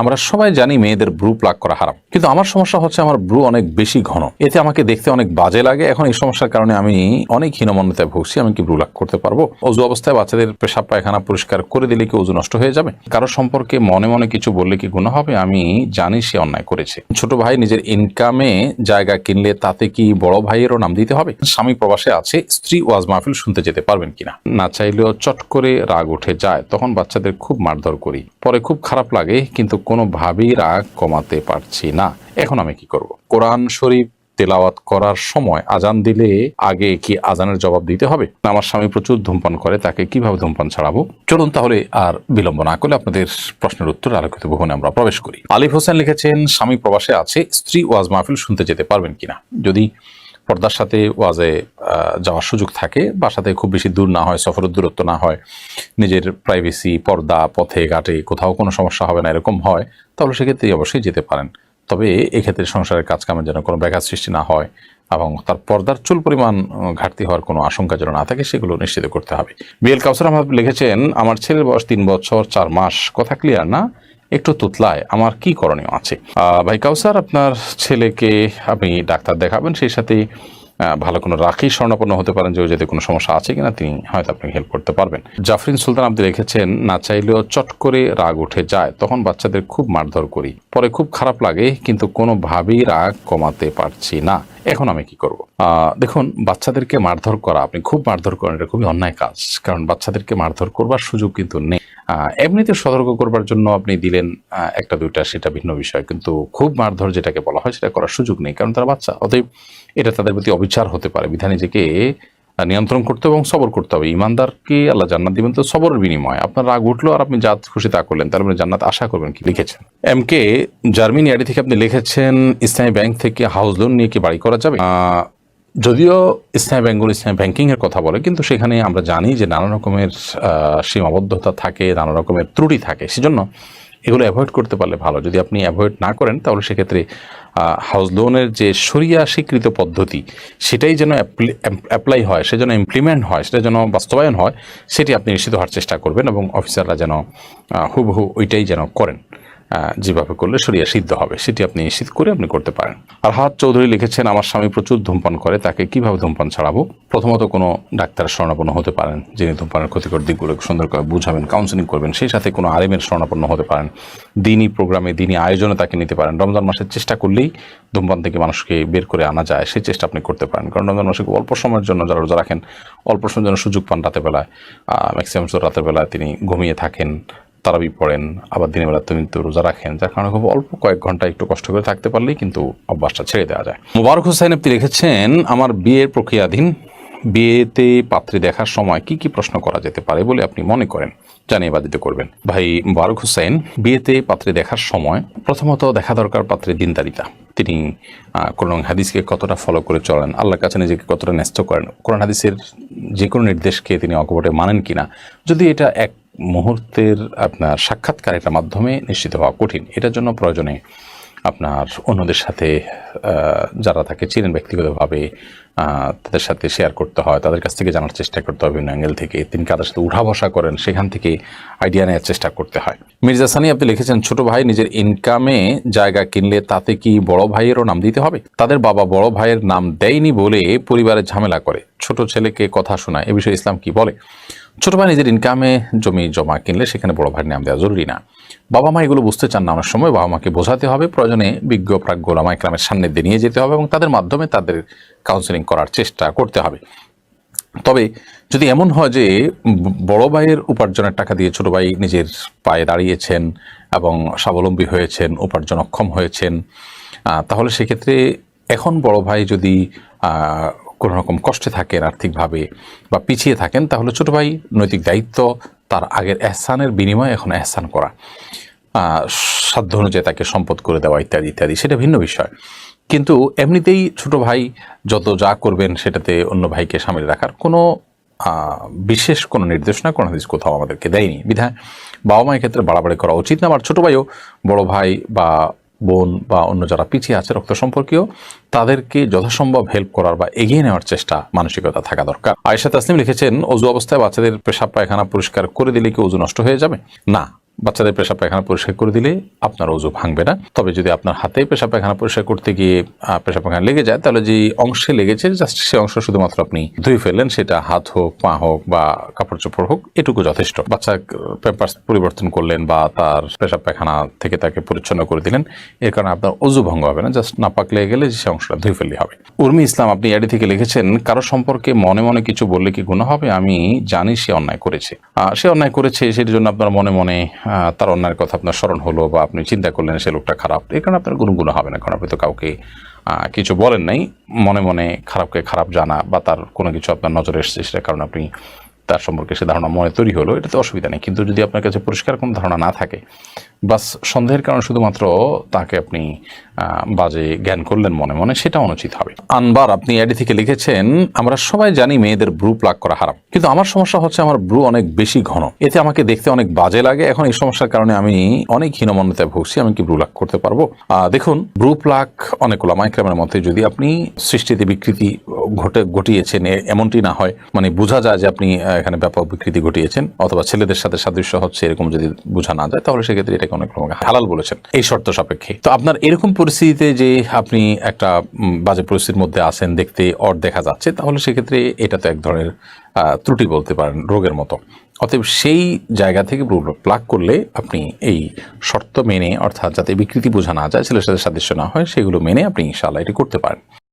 আমরা সবাই জানি মেয়েদের ব্রু প্লাক করা হারাম। কিন্তু আমার সমস্যা হচ্ছে আমার ব্রু অনেক বেশি ঘন। এতে আমাকে দেখতে অনেক বাজে লাগে। এখন এই সমস্যার কারণে আমি অনেক হীনমন্যতায় ভুগছি। আমি কি ব্রু লাক করতে পারব? অজু অবস্থায় বাচ্চাদের পেশাব পায়খানা পরিষ্কার করে দিলে কি অজু নষ্ট হয়ে যাবে? কারও সম্পর্কে মনে মনে কিছু বললে কি গুণ হবে? আমি জানি সে অন্যায় করেছে। ছোট ভাই নিজের ইনকামে জায়গা কিনলে তাতে কি বড় ভাইয়েরও নাম দিতে হবে? স্বামী প্রবাসে আছে, স্ত্রী ওয়াজ মাহফিল শুনতে যেতে পারবেন কিনা? না চাইলেও চট করে রাগ উঠে যায়। তখন বাচ্চাদের খুব মারধর করি। পরে খুব খারাপ লাগে, কিন্তু কোনোভাবেই রাগ কমাতে পারছি না। এখন আমি কি করব? কোরআন শরীফ তেলাওয়াত করার সময় আজান দিলে আগে কি আজানের জবাব দিতে হবে? আমার স্বামী প্রচুর ধূমপান করে, তাকে কীভাবে ধূমপান ছাড়াবো? চলুন তাহলে আর বিলম্ব না করলে আপনাদের প্রশ্নের উত্তর আলোকিত ভবনে আমরা প্রবেশ করি। আলিফ হোসেন লিখেছেন, স্বামী প্রবাসে আছে, স্ত্রী ওয়াজ মাহফিল শুনতে যেতে পারবেন কিনা? যদি পর্দার সাথে ওয়াজে যাওয়ার সুযোগ থাকে। বাসাতে খুব বেশি দূর না হয়, সফরের দূরত্ব না হয়। নিজের প্রাইভেসি পর্দা, পথে, ঘাটে কোথাও কোনো সমস্যা হবে না, এরকম হয়, তাহলে সেক্ষেত্রে অবশ্যই যেতে পারেন। তবে এক্ষেত্রে সংসারের কাজকামের যেন কোনো ব্যাঘাত সৃষ্টি না হয় এবং তার পর্দার চুল পরিমাণ ঘাটতি হওয়ার কোনো আশঙ্কা যেন না থাকে, সেগুলো নিশ্চিত করতে হবে। বিএল কাউসার আহমদ লিখেছেন, আমার ছেলের বয়স তিন বছর চার মাস। কথা ক্লিয়ার না? একটু তুতলায়, আমার কি করণীয় আছে? ভাই কাউসার, আপনার ছেলেকে আপনি ডাক্তার দেখাবেন, সেই সাথে ভালো কোনো রাখি স্বর্ণাপন্ন হতে পারেন, যে যাতে কোনো সমস্যা আছে কিনা, তিনি হয়তো আপনাকে হেল্প করতে পারবেন। জাফরিন সুলতান আপনি রেখেছেন না চাইলেও চট করে রাগ উঠে যায়, তখন বাচ্চাদের খুব মারধর করি। পরে খুব খারাপ লাগে, কিন্তু কোনোভাবেই রাগ কমাতে পারছি না। এখন আমি কি করব? দেখুন, বাচ্চাদেরকে মারধর করা, আপনি খুব মারধর করেন, এটা খুবই অন্যায় কাজ, কারণ বাচ্চাদেরকে মারধর করবার সুযোগ কিন্তু নেই। এমনিতে সতর্ক করবার জন্য আপনি দিলেন একটা, দুইটা, সেটা ভিন্ন বিষয়, কিন্তু খুব মারধর যেটাকে বলা হয়, সেটা করার সুযোগ নেই, কারণ তারা বাচ্চা, অতএব এটা তাদের প্রতি অবিচার হতে পারে। বিধান নিজেকে নিয়ন্ত্রণ করতে হবে এবং সবর করতে হবে। ইমানদারকে আল্লাহ জান্নাত দিবেন তো সবরের বিনিময়। আপনার রাগ উঠল আর আপনি যা খুশি তা করলেন, তার মানে জান্নাত আশা করবেন কি? লিখেছেন। এম কে জার্মানি আইডি থেকে আপনি লিখেছেন, ইসলামী ব্যাংক থেকে হাউস লোন নিয়ে কি বাড়ি করা যাবে? যদিও ইসলামী ব্যাংকগুলো ইসলামী ব্যাংকিং এর কথা বলে, কিন্তু সেখানে আমরা জানি যে নানা রকমের সীমাবদ্ধতা থাকে, নানা রকমের ত্রুটি থাকে। সেজন্য এগুলো অ্যাভয়েড করতে পারলে ভালো। যদি আপনি অ্যাভয়েড না করেন, তাহলে সেক্ষেত্রে হাউস লোনের যে সরিয়া স্বীকৃত পদ্ধতি, সেটাই যেন অ্যাপ্লাই হয় সে যেন ইমপ্লিমেন্ট হয়, সেটা যেন বাস্তবায়ন হয়, সেটি আপনি নিশ্চিত হওয়ার চেষ্টা করবেন এবং অফিসাররা যেন হুবহু ওইটাই যেন করেন। যেভাবে করলে সরিয়া সিদ্ধ হবে, সেটি আপনি নিশ্চিত করে আপনি করতে পারেন। আর হাত চৌধুরী লিখেছেন, আমার স্বামী প্রচুর ধূমপান করে, তাকে কীভাবে ধূমপান ছাড়াবো? প্রথমত কোনো ডাক্তারের শরণাপন্ন হতে পারেন, যিনি ধূমপানের ক্ষতিকর দিকগুলো সুন্দর করে বুঝাবেন কাউন্সিলিং করবেন, সেই সাথে কোনো আরেমের শরণাপন্ন হতে পারেন। দিনই প্রোগ্রামে, দিনই আয়োজনে তাকে নিতে পারেন। রমজান মাসের চেষ্টা করলেই ধূমপান থেকে মানুষকে বের করে আনা যায়, সেই চেষ্টা আপনি করতে পারেন। কারণ রমজান মাসে অল্প সময়ের জন্য যারা রোজা রাখেন, অল্প সময়ের জন্য সুযোগ পান রাতের বেলায়। ম্যাক্সিমাম রাতের বেলায় তিনি ঘুমিয়ে থাকেন। তারাবি পড়েন, আবার দিনের বেলা তিনি তো রোজা রাখেন, যার কারণে খুব অল্প কয়েক ঘণ্টা একটু কষ্ট করে থাকতে পারলেই কিন্তু অভ্যাসটা ছেড়ে দেওয়া যায়। মুবারক হোসেন, আপনি লিখেছেন, আমার বিয়ের প্রক্রিয়াধীন, বিয়েতে পাত্রী দেখার সময় কি কি প্রশ্ন করা যেতে পারে বলে আপনি মনে করেন? জানিয়ে বাধিত করবেন। ভাই মুবারক হোসেন, বিয়েতে পাত্রী দেখার সময় প্রথমত দেখা দরকার পাত্রের দিনদারিতা তিনি কোরআন হাদিসকে কতটা ফলো করে চলেন, আল্লাহর কাছে নিজেকে কতটা ন্যস্ত করেন, কোরআন হাদিসের যে কোনো নির্দেশকে তিনি অকপটে মানেন কিনা, যদি এটা এক মুহূর্তের আপনার সাক্ষাৎকার এটার মাধ্যমে নিশ্চিত হওয়া কঠিন। এটার জন্য প্রয়োজনে আপনার অন্যদের সাথে যারা তাকে চিনেন ব্যক্তিগতভাবে তাদের সাথে শেয়ার করতে হয়, তাদের কাছ থেকে জানার চেষ্টা করতে হবে বিভিন্ন অ্যাঙ্গেল থেকে। তিনি কাদের সাথে উঠা বসা করেন, সেখান থেকে আইডিয়া নেওয়ার চেষ্টা করতে হয়। মির্জা সানি, আপনি লিখেছেন, ছোট ভাই নিজের ইনকামে জায়গা কিনলে তাতে কি বড় ভাইয়েরও নাম দিতে হবে? তাদের বাবা বড় ভাইয়ের নাম দেয়নি বলে পরিবারে ঝামেলা করে। ছোট ছেলেকে কথা শোনায়। এ বিষয়ে ইসলাম কি বলে? ছোট ভাই নিজের ইনকামে জমি জমা কিনলে সেখানে বড় ভাইয়ের নাম দেওয়া জরুরি না। বাবা মা এগুলো বুঝতে চান না, অনেক সময় বাবা মাকে বোঝাতে হবে। প্রয়োজনে বিজ্ঞ, প্রাজ্ঞ ওলামা ইকরামের সামনে দিয়ে নিয়ে যেতে হবে এবং তাদের মাধ্যমে তাদের কাউন্সেলিং করার চেষ্টা করতে হবে। তবে যদি এমন হয় যে বড় ভাইয়ের উপার্জনের টাকা দিয়ে ছোট ভাই নিজের পায়ে দাঁড়িয়েছেন এবং স্বাবলম্বী হয়েছেন, উপার্জন অক্ষম হয়েছেন তাহলে সেক্ষেত্রে এখন বড় ভাই যদি কোনো রকম কষ্টে থাকেন, আর্থিকভাবে বা পিছিয়ে থাকেন, তাহলে ছোট ভাই নৈতিক দায়িত্ব, তার আগের এহসানের বিনিময়ে এখন এহসান করা সাধ্য অনুযায়ী তাকে সম্পদ করে দেওয়া ইত্যাদি ইত্যাদি, সেটা ভিন্ন বিষয়। কিন্তু এমনিতেই ছোট ভাই যত যা করবেন সেটাতে অন্য ভাইকে সামিল রাখার কোনো বিশেষ কোনো নির্দেশনা, কোনো হাদিস কোথাও আমাদেরকে দেয়নি। বিধায় বাবা মায়ের ক্ষেত্রে বাড়াবাড়ি করা উচিত না। আমার ছোট ভাইও বড় ভাই বা বোন বা অন্য যারা পিছিয়ে আছে রক্ত সম্পর্কীয় তাদেরকে যথাসম্ভব হেল্প করার বা এগিয়ে নেওয়ার চেষ্টা মানসিকতা থাকা দরকার। আয়েশা তাসলিম লিখেছেন, অজু অবস্থায় বাচ্চাদের পেশাব পায়খানা পরিষ্কার করে দিলে কি অজু নষ্ট হয়ে যাবে? না। বাচ্চাদের পেশাব পায়খানা পরিষ্কার করে দিলে আপনার অজু ভাঙবে না। তবে যদি আপনার হাতে পেশাব পায়খানা পরিষ্কার করতে গিয়ে পেশাব পায়খানা লেগে যায়, তাহলে যে অংশে লেগেছে জাস্ট সে অংশ শুধুমাত্র আপনি ধুয়ে ফেললেন, সেটা হাত হোক, পা হোক বা কাপড় চোপড় হোক, এটুকু যথেষ্ট। বাচ্চা পেপার পরিবর্তন করলেন বা তার পেশাব পায়খানা থেকে তাকে পরিচ্ছন্ন করে দিলেন, এর কারণে আপনার অজু ভঙ্গ হবে না জাস্ট নাপাক লেগে গেলে সে অংশটা ধুয়ে ফেললে হবে। উর্মি ইসলাম, আপনি এডি থেকে লিখেছেন, কারও সম্পর্কে মনে মনে কিছু বললে কি গুণ হবে? আমি জানি সে অন্যায় করেছে। সে অন্যায় করেছে, সেটির জন্য আপনার মনে মনে তার অন্যায়ের কথা আপনার স্মরণ হলো বা আপনি চিন্তা করলেন সে লোকটা খারাপ এই কারণে আপনার গুণগুণ হবে না। কারণ আপনি তো কাউকে কিছু বলেন নাই, মনে মনে খারাপকে খারাপ জানা বা তার কোনো কিছু আপনার নজরে এসেছে সেটা কারণে আপনি তার সম্পর্কে সে ধারণা মনে তৈরি হলো, এটা তো অসুবিধা নেই। কিন্তু যদি আপনার কাছে পরিষ্কার কোনো ধারণা না থাকে বাস সন্দেহের কারণে শুধুমাত্র তাকে আপনি বাজে জ্ঞান করলেন মনে মনে সেটা অনুচিত হবে। আনবার আপনি অ্যাডি থেকে লিখেছেন, আমরা সবাই জানি মেয়েদের ব্রু প্লাক করা হারাম। কিন্তু আমার সমস্যা হচ্ছে আমার ব্রু অনেক বেশি ঘন। এতে আমাকে দেখতে অনেক বাজে লাগে। এখন এই সমস্যার কারণে আমি অনেক হীনমন্যতায় ভুগছি। আমি কি ব্রু লাক করতে পারব? দেখুন ব্রু প্লাক অনেক ওলামাইক্রামের মধ্যে যদি আপনি সৃষ্টিতে বিকৃতি ঘটে, ঘটিয়েছেন এমনটি না হয় মানে বোঝা যায় যে আপনি এখানে ব্যাপক বিকৃতি ঘটিয়েছেন, অথবা ছেলেদের সাথে সাদৃশ্য হচ্ছে, এরকম যদি বোঝা না যায়, তাহলে সেক্ষেত্রে এটাকে অনেক রকম হালাল বলেছেন। এই শর্ত সাপেক্ষে। তো আপনার এরকম পরিস্থিতিতে যে আপনি একটা বাজে পরিস্থিতির মধ্যে আছেন, দেখতে অর দেখা যাচ্ছে, তাহলে সেক্ষেত্রে এটা তো এক ধরনের ত্রুটি বলতে পারেন রোগের মতো। অতএব সেই জায়গা থেকে প্লাগ করলে আপনি এই শর্ত মেনে, অর্থাৎ যাতে বিকৃতি বোঝা না যায়, ছেলের সাথে সাদৃশ্য না হয়, সেগুলো মেনে আপনি ইনশাআল্লাহ এটি করতে পারেন।